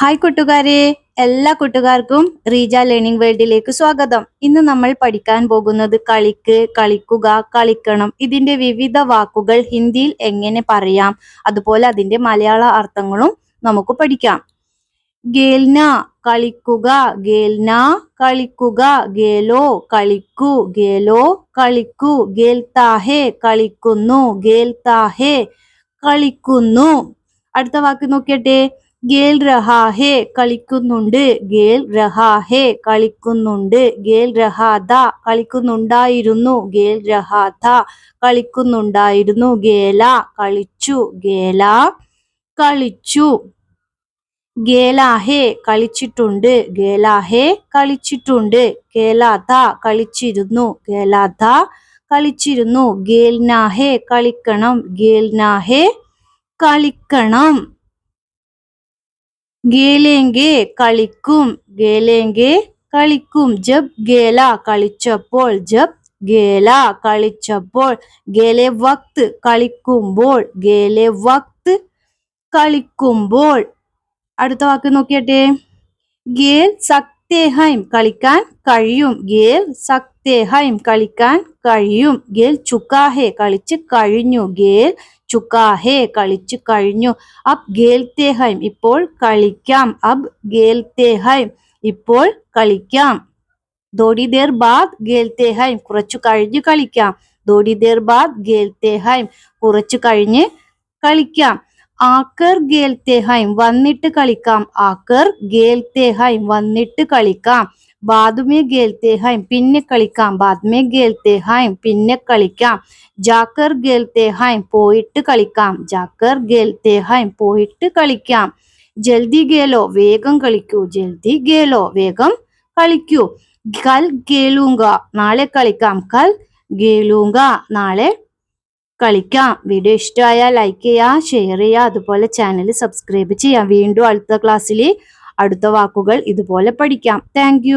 Hi കൂട്ടുകാരെ. എല്ലാ കൂട്ടുകാർക്കും റീജ ലേണിംഗ് വേൾഡിലേക്ക് സ്വാഗതം. ഇന്ന് നമ്മൾ പഠിക്കാൻ പോകുന്നത് കളിക്ക് കളിക്കുക കളിക്കണം. ഇതിന്റെ വിവിധ വാക്കുകൾ ഹിന്ദിയിൽ എങ്ങനെ പറയാം അതുപോലെ അതിന്റെ മലയാള അർത്ഥങ്ങളും നമുക്ക് പഠിക്കാം. ഗേൽന കളിക്കുക ഗേൽന കളിക്കുക ഗേലോ കളിക്കൂ ഗേലോ കളിക്കൂ ഗേൽതാഹേ കളിക്കുന്നു ഗേൽതാഹേ കളിക്കുന്നു. അടുത്ത വാക്ക് നോക്കിയട്ടെ. ഗേൽ രഹാഹേ കളിക്കുന്നുണ്ട്. ഗേൽ രഹാഹേ കളിക്കുന്നുണ്ട്. ഗേൽ രഹാദ കളിക്കുന്നുണ്ടായിരുന്നു. ഗേൽ രഹാദ കളിക്കുന്നുണ്ടായിരുന്നു. ഗേല കളിച്ചു. ഗേല കളിച്ചു. ഗേലാഹേ കളിച്ചിട്ടുണ്ട്. ഗേലാഹേ കളിച്ചിട്ടുണ്ട്. ഗേലാഥ കളിച്ചിരുന്നു. ഗേലാഥ കളിച്ചിരുന്നു. ഗേൽനാഹേ കളിക്കണം. ഗേൽനാഹേ കളിക്കണം. ഗേലേങ്കെ കളിക്കും ഗേലേങ്കെ കളിക്കും. ജബ് ഗേല കളിച്ചപ്പോൾ ജബ് ഗേല കളിച്ചപ്പോൾ ഗേലെ വക്ത് കളിക്കുമ്പോൾ ഗേലെ വക്ത് കളിക്കുമ്പോൾ. അടുത്ത വാക്ക് നോക്കിയട്ടെ. ഗേൽ സക്തേഹൈം കളിക്കാൻ കഴിയും ഗേൽ സക്തേഹൈം കളിക്കാൻ കഴിയും. ഗേൽ ചുക്കാഹെ കളിച്ച് കഴിഞ്ഞു ഗേൽ ചുക്കാഹെ കളിച്ചു കഴിഞ്ഞു. അബ് ഗേൽത്തെ ഹൈം ഇപ്പോൾ കളിക്കാം. അബ് ഗേൽത്തെ ഹൈം ഇപ്പോൾ കളിക്കാം. ദോടി ദേർ ബാദ് ഗേൽത്തെ ഹൈം കുറച്ചു കഴിഞ്ഞ് കളിക്കാം. ദോടി ദേർ ബാദ് ഗേൽത്തെ ഹൈം കുറച്ചു കഴിഞ്ഞ് കളിക്കാം. ആക്കർ ഗേൽത്തെ ഹൈം വന്നിട്ട് കളിക്കാം. ആക്കർ ഗേൽത്തെ ഹൈം വന്നിട്ട് കളിക്കാം. ബാദുമേ ഗേൽത്തെ ഹൈം പിന്നെ കളിക്കാം. ബാദ്മേ ഗേൽത്തെ ഹൈം പിന്നെ കളിക്കാം. ജാക്കർ ഗേൽത്തെ ഹൈം പോയിട്ട് കളിക്കാം. ജാക്കർ ഗേൽത്തെ ഹൈം പോയിട്ട് കളിക്കാം. ജൽദി ഗേലോ വേഗം കളിക്കൂ. ജൽദി ഗേലോ വേഗം കളിക്കൂ. കൽ ഗേലൂങ്ക നാളെ കളിക്കാം. കൽ ഗേലൂങ്ക നാളെ കളിക്കാം. വീഡിയോ ഇഷ്ടമായാൽ ലൈക്ക് ചെയ്യുക ഷെയർ ചെയ്യുക. അതുപോലെ ചാനൽ സബ്സ്ക്രൈബ് ചെയ്യാം വീണ്ടും അടുത്ത ക്ലാസ്സിൽ അടുത്ത വാക്കുകൾ ഇതുപോലെ പഠിക്കാം. താങ്ക്